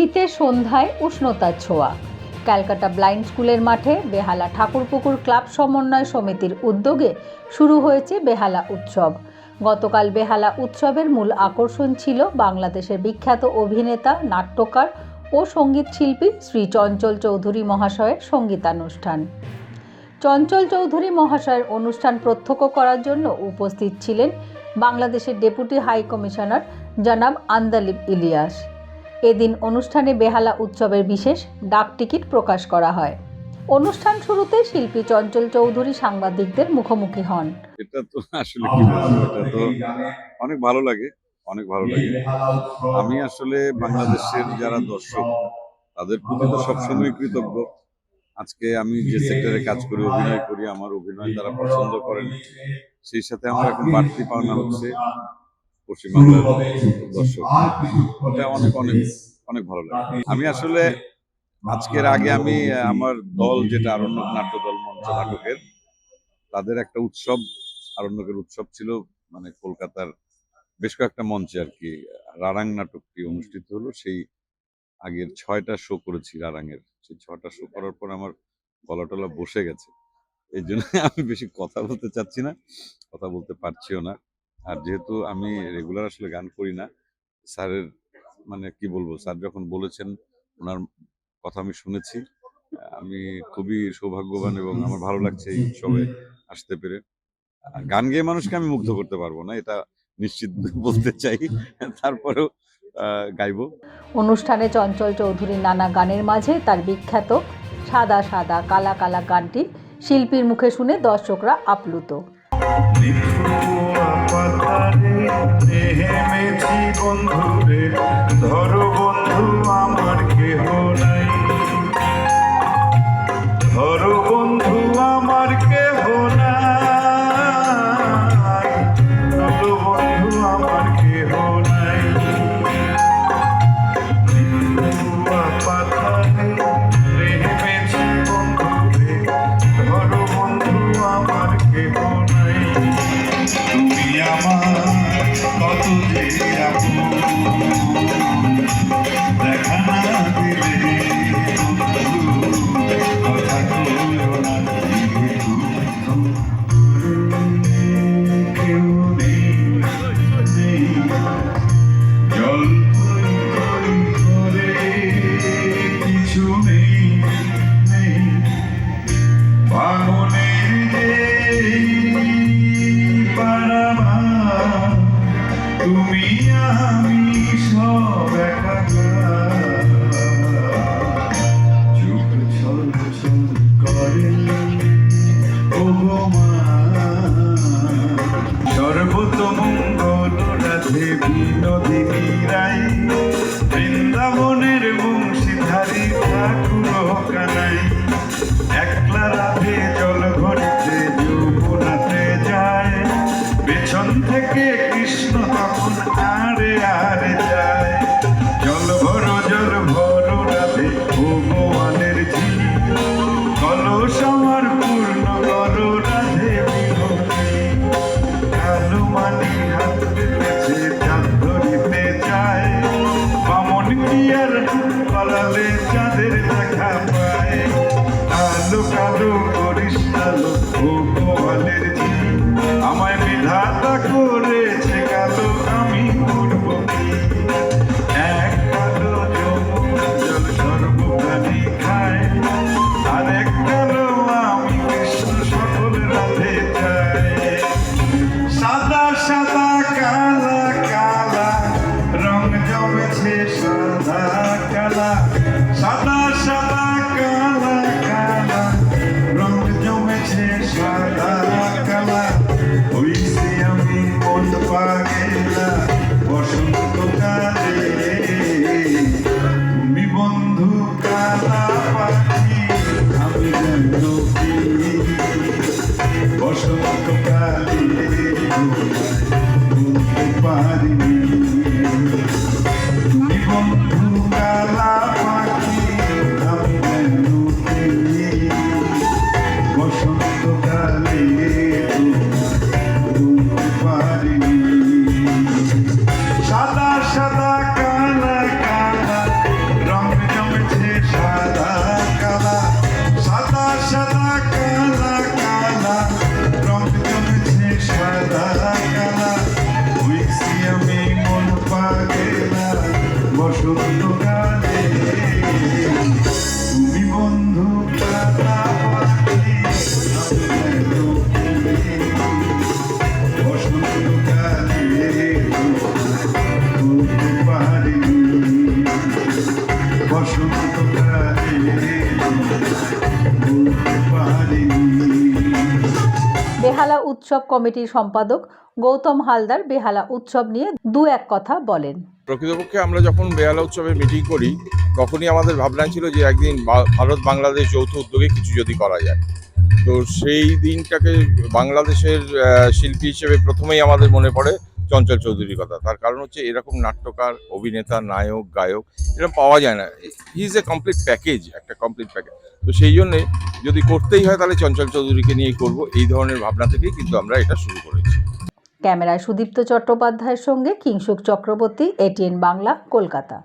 শীতের সন্ধ্যায় উষ্ণতার ছোঁয়া। ক্যালকাটা ব্লাইন্ড স্কুলের মাঠে বেহালা ঠাকুরপুকুর ক্লাব সমন্বয় সমিতির উদ্যোগে শুরু হয়েছে বেহালা উৎসব। গতকাল বেহালা উৎসবের মূল আকর্ষণ ছিল বাংলাদেশের বিখ্যাত অভিনেতা, নাট্যকার ও সংগীত শিল্পী শ্রী চঞ্চল চৌধুরী মহাশয়ের সঙ্গীতানুষ্ঠান। চঞ্চল চৌধুরী মহাশয়ের অনুষ্ঠান প্রত্যক্ষ করার জন্য উপস্থিত ছিলেন বাংলাদেশের ডেপুটি হাই কমিশনার জনাব আন্দালিব ইলিয়াস। এদিন অনুষ্ঠানে বেহালা উৎসবের বিশেষ ডাক টিকিট প্রকাশ করা হয়। অনুষ্ঠান শুরুতে শিল্পী চঞ্চল চৌধুরী সাংবাদিকদের মুখোমুখি হন। এটা তো আসলে কি এটা তো অনেক ভালো লাগে, অনেক ভালো লাগে। আমি আসলে বাংলাদেশের যারা দর্শক, তাদের প্রতি তো সবসময় কৃতজ্ঞ। আজকে আমি যে সেক্টরে কাজ করি, অভিনয় করি, আমার অভিনয় তারা পছন্দ করেন, সেই সাথে আমার এখন বাড়তি পাওনা হচ্ছে। পশ্চিমবাংলার দর্শক। এটা অনেক অনেক অনেক ভালো লাগে। আমি আসলে আজকের আগে আমি আমার দল যেটা আরণ্যক নাট্য দল মঞ্চ নাটকের তাদের একটা উৎসব আরণ্যকের উৎসব ছিল মানে কলকাতার বেশ কয়েকটা মঞ্চে আর কি রারাং নাটকটি অনুষ্ঠিত হলো। সেই আগের ছয়টা শো করেছি রারাংয়ের। সেই ছয়টা শো করার পর আমার গলা টলা বসে গেছে। এই জন্য আমি বেশি কথা বলতে চাচ্ছি না কথা বলতে পারছিও না। আর যেহেতু আমি রেগুলার আসলে গান করি না, স্যারের মানে কি বলব, স্যার যখন বলেছেন ওনার কথা আমি শুনেছি। আমি খুবই সৌভাগ্যবান এবং আমার ভালো লাগছে এই উৎসবে আসতে পেরে। গান গেয়ে মানুষকে আমি মুগ্ধ করতে পারব না, এটা নিশ্চিত বলতে চাই। তারপরেও গাইবো। অনুষ্ঠানে চঞ্চল চৌধুরীর নানা গানের মাঝে তার বিখ্যাত সাদা সাদা কালা কালা গানটি শিল্পীর মুখে শুনে দর্শকরা আপ্লুত। বন্ধুরে ধরো কালো বেহালা উৎসব কমিটির সম্পাদক গৌতম হালদার বেহালা উৎসব নিয়ে দু এক কথা বলেন। প্রকৃতপক্ষে আমরা যখন বেহালা উৎসবে মিটিং করি, তখনই আমাদের ভাবনা ছিল যে একদিন ভারত বাংলাদেশ যৌথ উদ্যোগে কিছু যদি করা যায়। তো সেই দিনটাকে বাংলাদেশের শিল্পী হিসেবে প্রথমেই আমাদের মনে পড়ে চঞ্চল চৌধুরীর কথা। তার কারণ হচ্ছে এরকম নাট্যকার, অভিনেতা, নায়ক, গায়ক এরকম পাওয়া যায় না। He is a complete package একটা কমপ্লিট প্যাকেজ তো সেই জন্যে যদি করতেই হয় তাহলে চঞ্চল চৌধুরীকে নিয়েই করব। এই ধরনের ভাবনা থেকেই কিন্তু আমরা এটা শুরু করেছি। ক্যামেরায় সুদীপ্ত চট্টোপাধ্যায়ের সঙ্গে কিংসুক চক্রবর্তী, এটিএন বাংলা, কলকাতা।